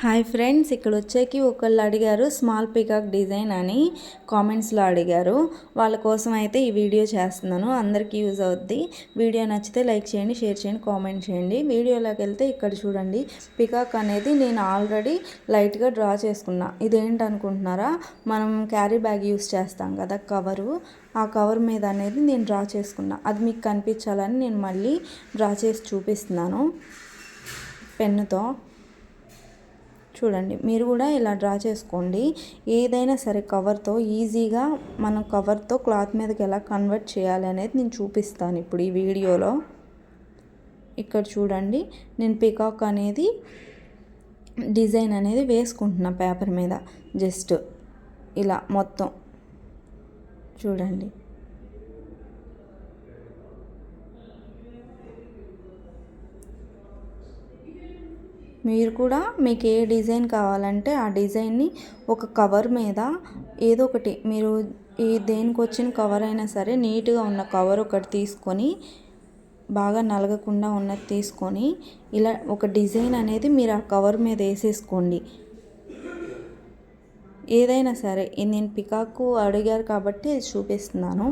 Hi friends ఇక్కడ వచ్చేకి ఒకళ్ళు అడిగారు స్మాల్ పికాక్ డిజైన్ అని కామెంట్స్లో అడిగారు. వాళ్ళ కోసం అయితే ఈ వీడియో చేస్తున్నాను అందరికీ యూజ్ అవుద్ది. వీడియో నచ్చితే లైక్ చేయండి షేర్ చేయండి కామెంట్ చేయండి. వీడియోలోకి వెళ్తే ఇక్కడ చూడండి పికాక్ అనేది నేను ఆల్రెడీ లైట్గా డ్రా చేసుకున్నా. ఇదేంటి అనుకుంటున్నారా? మనం క్యారీ బ్యాగ్ యూస్ చేస్తాం కదా కవరు. ఆ కవర్ మీద అనేది నేను డ్రా చేసుకున్నా. అది మీకు కనిపించాలని నేను మళ్ళీ డ్రా చేసి చూపిస్తున్నాను. పెన్నుతో. చూడండి మీరు కూడా ఇలా డ్రా చేసుకోండి. ఏదైనా సరే కవర్తో ఈజీగా మనం కవర్తో క్లాత్ మీదకి ఎలా కన్వర్ట్ చేయాలి అనేది నేను చూపిస్తాను ఇప్పుడు ఈ వీడియోలో. ఇక్కడ చూడండి నేను పికాక్ అనేది డిజైన్ అనేది వేసుకుంటున్నా పేపర్ మీద. జస్ట్ ఇలా మొత్తం. చూడండి. మీరు కూడా మీకు ఏ డిజైన్ కావాలంటే ఆ డిజైన్ని ఒక కవర్ మీద ఏదో ఒకటి మీరు ఈ దేనికి వచ్చిన కవర్ అయినా సరే నీట్గా ఉన్న కవర్ ఒకటి తీసుకొని బాగా నలగకుండా ఉన్నది తీసుకొని ఇలా ఒక డిజైన్ అనేది మీరు ఆ కవర్ మీద వేసేసుకోండి. ఏదైనా సరే నేను పికాకు అడిగారు కాబట్టి అది చూపిస్తున్నాను.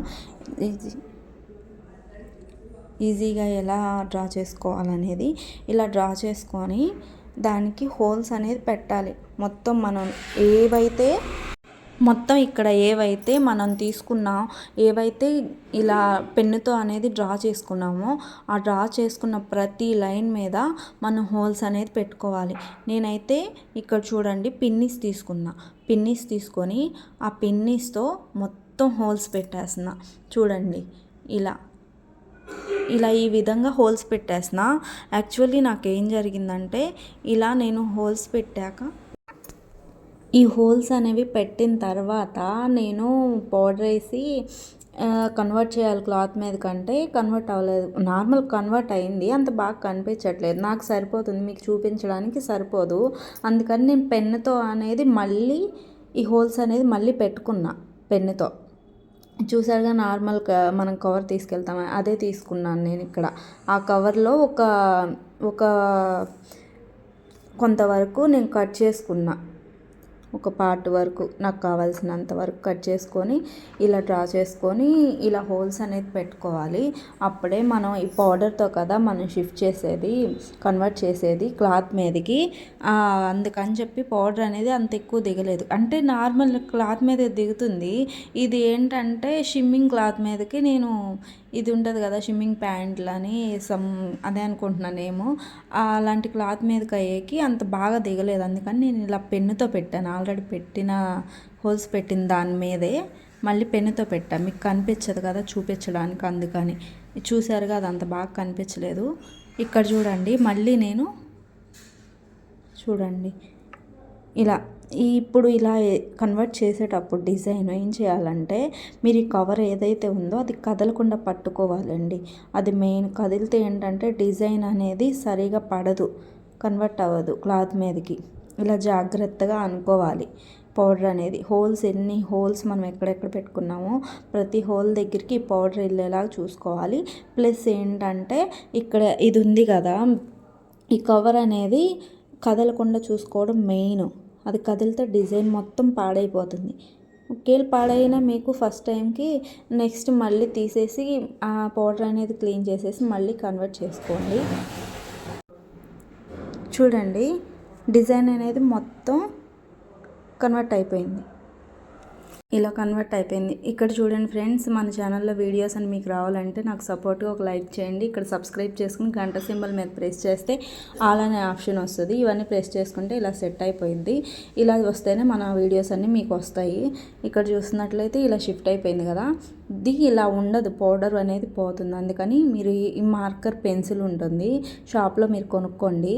ఈజీగా ఎలా డ్రా చేసుకోవాలనేది. ఇలా డ్రా చేసుకొని దానికి హోల్స్ అనేది పెట్టాలి. మొత్తం మనం ఏవైతే మొత్తం ఇక్కడ ఏవైతే మనం తీసుకున్నా ఏవైతే ఇలా పెన్నుతో అనేది డ్రా చేసుకున్నామో ఆ డ్రా చేసుకున్న ప్రతి లైన్ మీద మనం హోల్స్ అనేది పెట్టుకోవాలి. నేనైతే ఇక్కడ చూడండి పిన్నిస్ తీసుకున్నా. పిన్నిస్ తీసుకొని ఆ పిన్నిస్తో మొత్తం హోల్స్ పెట్టేస్తున్నా. చూడండి ఇలా ఇలా ఈ విధంగా హోల్స్ పెట్టేసిన. యాక్చువల్లీ నాకు ఏం జరిగిందంటే ఇలా నేను హోల్స్ పెట్టాక ఈ హోల్స్ అనేవి పెట్టిన తర్వాత నేను పౌడర్ వేసి కన్వర్ట్ చేయాలి క్లాత్ మీద కంటే కన్వర్ట్ అవ్వలేదు. నార్మల్ కన్వర్ట్ అయింది. అంత బాగా కనిపించట్లేదు. నాకు సరిపోతుంది. మీకు చూపించడానికి సరిపోదు. అందుకని నేను పెన్నుతో అనేది మళ్ళీ ఈ హోల్స్ అనేది మళ్ళీ పెట్టుకున్నా పెన్నుతో. చూసారుగా నార్మల్ మనం కవర్ తీసుకెళ్తాం అదే తీసుకున్నాను నేను ఇక్కడ. ఆ కవర్లో ఒక ఒక కొంతవరకు నేను కట్ చేసుకున్నా. ఒక పార్ట్ వరకు నాకు కావాల్సినంత వరకు కట్ చేసుకొని ఇలా డ్రా చేసుకొని ఇలా హోల్స్ అనేది పెట్టుకోవాలి. అప్పుడే మనం ఈ పౌడర్తో కదా మనం షిఫ్ట్ చేసేది కన్వర్ట్ చేసేది క్లాత్ మీదకి. అందుకని చెప్పి పౌడర్ అనేది అంత ఎక్కువ దిగలేదు. అంటే నార్మల్ క్లాత్ మీద దిగుతుంది. ఇది ఏంటంటే షిమ్మింగ్ క్లాత్ మీదకి నేను ఇది ఉంటుంది కదా షిమ్మింగ్ ప్యాంట్లు అని సమ్ అదే అనుకుంటున్నాను ఏమో అలాంటి క్లాత్ మీదకి అయ్యేకి అంత బాగా దిగలేదు. అందుకని నేను ఇలా పెన్నుతో పెట్టాను. ఆల్రెడీ పెట్టిన హోల్స్ పెట్టిన దాని మీదే మళ్ళీ పెన్నుతో పెట్టా. మీకు కనిపించదు కదా చూపించడానికి అందుకని. చూసారుగా అది అంత బాగా కనిపించలేదు. ఇక్కడ చూడండి మళ్ళీ నేను చూడండి. ఇలా ఇప్పుడు ఇలా కన్వర్ట్ చేసేటప్పుడు డిజైన్ ఏం చేయాలంటే మీరు ఈ కవర్ ఏదైతే ఉందో అది కదలకుండా పట్టుకోవాలండి. అది మెయిన్ కదిలితే ఏంటంటే డిజైన్ అనేది సరిగా పడదు. కన్వర్ట్ అవ్వదు క్లాత్ మీదకి. ఇలా జాగ్రత్తగా అనుకోవాలి. పౌడర్ అనేది హోల్స్ ఎన్ని హోల్స్ మనం ఎక్కడెక్కడ పెట్టుకున్నామో ప్రతి హోల్ దగ్గరికి పౌడర్ వెళ్ళేలాగా చూసుకోవాలి. ప్లస్ ఏంటంటే ఇక్కడ ఇది ఉంది కదా ఈ కవర్ అనేది కదలకుండా చూసుకోవడం మెయిన్. అది కదిలితే డిజైన్ మొత్తం పాడైపోతుంది. ఒకేళ పాడైనా మీకు ఫస్ట్ టైంకి నెక్స్ట్ మళ్ళీ తీసేసి ఆ పౌడర్ అనేది క్లీన్ చేసేసి మళ్ళీ కన్వర్ట్ చేసుకోండి. చూడండి డిజైన్ అనేది మొత్తం కన్వర్ట్ అయిపోయింది. ఇలా కన్వర్ట్ అయిపోయింది. ఇక్కడ చూడండి ఫ్రెండ్స్ మన ఛానల్లో వీడియోస్ అని మీకు రావాలంటే నాకు సపోర్ట్గా ఒక లైక్ చేయండి. ఇక్కడ సబ్స్క్రైబ్ చేసుకుని గంట సింబల్ మీద ప్రెస్ చేస్తే ఆల్ అనే ఆప్షన్ వస్తుంది. ఇవన్నీ ప్రెస్ చేసుకుంటే ఇలా సెట్ అయిపోయింది ఇలా వస్తేనే మన వీడియోస్ అన్నీ మీకు వస్తాయి. ఇక్కడ చూసినట్లయితే ఇలా షిఫ్ట్ అయిపోయింది కదా. ఇది ఇలా ఉండదు. పౌడర్ అనేది పోతుంది. అందుకని మీరు ఈ మార్కర్ పెన్సిల్ ఉంటుంది. షాప్లో మీరు కొనుక్కోండి.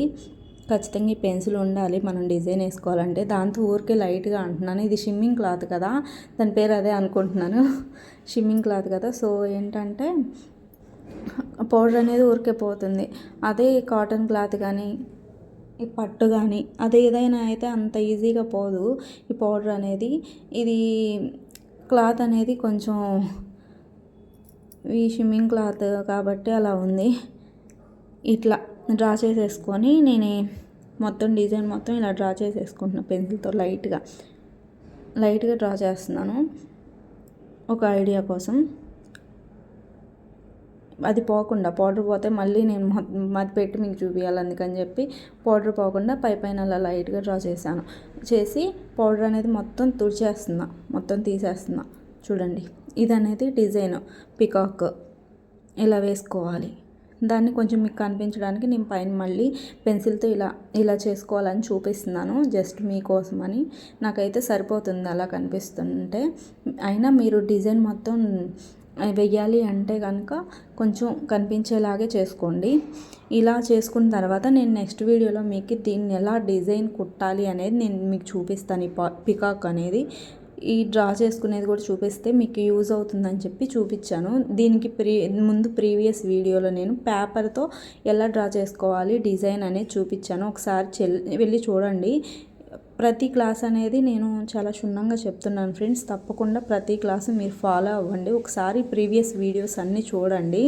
ఖచ్చితంగా ఈ పెన్సిల్ ఉండాలి మనం డిజైన్ వేసుకోవాలంటే. దాంతో ఊరికే లైట్గా అంటున్నాను. ఇది షిమ్మింగ్ క్లాత్ కదా దాని పేరు అదే అనుకుంటున్నాను. షిమ్మింగ్ క్లాత్ కదా. సో ఏంటంటే పౌడర్ అనేది ఊరికే పోతుంది. అదే కాటన్ క్లాత్ కానీ ఈ పట్టు కానీ అది ఏదైనా అయితే అంత ఈజీగా పోదు ఈ పౌడర్ అనేది. ఇది క్లాత్ అనేది కొంచెం ఈ షిమ్మింగ్ క్లాత్ కాబట్టి అలా ఉంది. ఇట్లా. డ్రా చేసేసుకొని నేను మొత్తం డిజైన్ మొత్తం ఇలా డ్రా చేసేసుకుంటున్నాను పెన్సిల్తో లైట్గా. లైట్గా డ్రా చేస్తున్నాను. ఒక ఐడియా కోసం. అది పోకుండా పౌడర్ పోతే మళ్ళీ నేను మది పెట్టి మీకు చూపించాలి అందుకని చెప్పి పౌడర్ పోకుండా పై పైన అలా లైట్గా డ్రా చేశాను. చేసి పౌడర్ అనేది మొత్తం తుడిచేస్తున్నా మొత్తం తీసేస్తున్నా. చూడండి ఇది అనేది డిజైన్. పికాక్. ఇలా వేసుకోవాలి. దాన్ని కొంచెం మీకు కనిపించడానికి నేను పైన మళ్ళీ పెన్సిల్తో ఇలా ఇలా చేసుకోవాలని చూపిస్తున్నాను జస్ట్ మీకోసమని. నాకైతే సరిపోతుంది అలా కనిపిస్తుంటే. అయినా మీరు డిజైన్ మొత్తం వెయ్యాలి అంటే కనుక కొంచెం కనిపించేలాగే చేసుకోండి. ఇలా చేసుకున్న తర్వాత నేను నెక్స్ట్ వీడియోలో మీకు దీన్ని ఎలా డిజైన్ కుట్టాలి అనేది నేను మీకు చూపిస్తాను ఈ పికాక్ అనేది. ఈ డ్రా చేసుకునేది కూడా చూపిస్తే మీకు యూజ్ అవుతుందని చెప్పి చూపించాను. దీనికి ప్రీ ముందు ప్రీవియస్ వీడియోలో నేను పేపర్తో ఎలా డ్రా చేసుకోవాలి డిజైన్ అనేది చూపించాను. ఒకసారి వెళ్ళి చూడండి. ప్రతి క్లాస్ అనేది నేను చాలా క్షుణ్ణంగా చెప్తున్నాను ఫ్రెండ్స్. తప్పకుండా ప్రతి క్లాసు మీరు ఫాలో అవ్వండి. ఒకసారి ప్రీవియస్ వీడియోస్ అన్నీ చూడండి.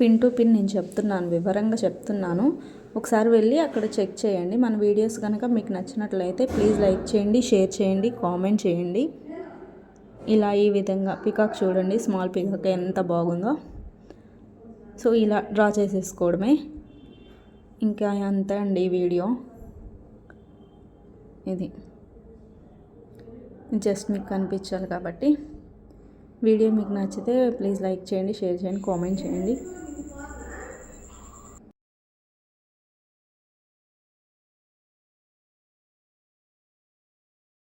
పిన్ టు పిన్ నేను చెప్తున్నాను వివరంగా చెప్తున్నాను. ఒకసారి వెళ్ళి అక్కడ చెక్ చేయండి. మన వీడియోస్ కనుక మీకు నచ్చినట్లయితే ప్లీజ్ లైక్ చేయండి షేర్ చేయండి కామెంట్ చేయండి. ఇలా ఈ విధంగా పికాక్ చూడండి. స్మాల్ పికాక్ ఎంత బాగుందో. సో ఇలా డ్రా చేసేసుకోవడమే. ఇంకా అంతే అండి వీడియో. ఇది జస్ట్ మీకు కనిపించాలి కాబట్టి. వీడియో మీకు నచ్చితే ప్లీజ్ లైక్ చేయండి షేర్ చేయండి కామెంట్ చేయండి.